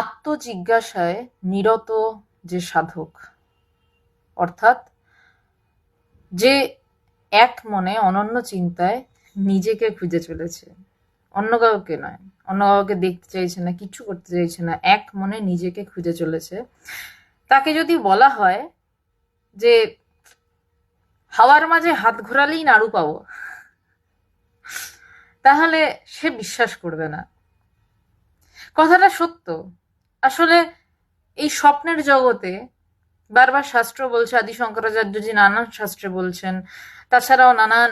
আত্মজিজ্ঞাসায় নিরত যে সাধক, অর্থাৎ যে এক মনে অনন্য চিন্তায় নিজেকে খুঁজে চলেছে। অন্য কাউকে নয়, অন্য কাউকে দেখতে চাইছে না কিচ্ছু করতে চাইছে না, এক মনে নিজেকে খুঁজে চলেছে। তাকে যদি বলা হয় যে, হাওয়ার মাঝে হাত ঘোরালেই নাড়ু পাবো, তাহলে সে বিশ্বাস করবে না। কথাটা সত্য আসলে এই স্বপ্নের জগতে বারবার শাস্ত্র বলছে আদি শঙ্করাচার্যজি নানান শাস্ত্রে বলছেন। তাছাড়াও নানান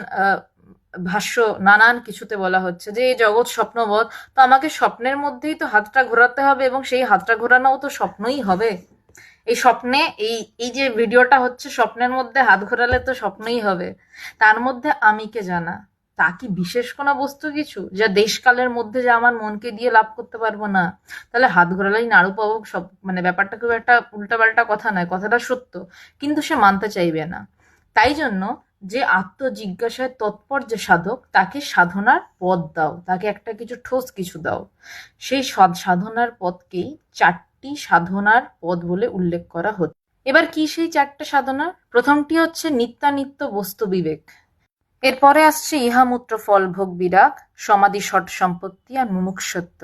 ভাষ্য নানান কিছুতে বলা হচ্ছে যে, এই জগৎ স্বপ্নবধ তো আমাকে স্বপ্নের মধ্যেই তো হাতটা ঘোরাতে হবে এবং সেই হাতটা ঘোরানোও তো স্বপ্নই হবে। এই স্বপ্নে, এই এই যে ভিডিওটা হচ্ছে, স্বপ্নের মধ্যে হাত ঘোরালে তো স্বপ্নই হবে। তার মধ্যে আমিকে জানা? তা কি বিশেষ কোনো বস্তু কিছু? যা দেশকালের মধ্যে যা আমার মনকে দিয়ে লাভ করতে পারব না। তাহলে হাত ঘোরালাই নাড়ু পাবো সব মানে ব্যাপারটা খুব একটা উল্টাপাল্টা কথা নয়, কথাটা সত্য। কিন্তু সে মানতে চাইবে না। তাই জন্য যে আত্মজিজ্ঞাসায় তৎপর যে সাধক, তাকে সাধনার পথ দাও। তাকে একটা কিছু ঠোস কিছু দাও। সেই সদ সাধনার পথকেই চারটি সাধনার পথ বলে উল্লেখ করা হচ্ছে। এবার কি সেই চারটে সাধনা? প্রথমটি হচ্ছে নিত্যানিত্য বস্তু বিবেক এরপরে আসছে ইহামূত্র ফল ভোগ বিরাগ সমাধি ষট সম্পত্তি আর মুমুক্ষত্ব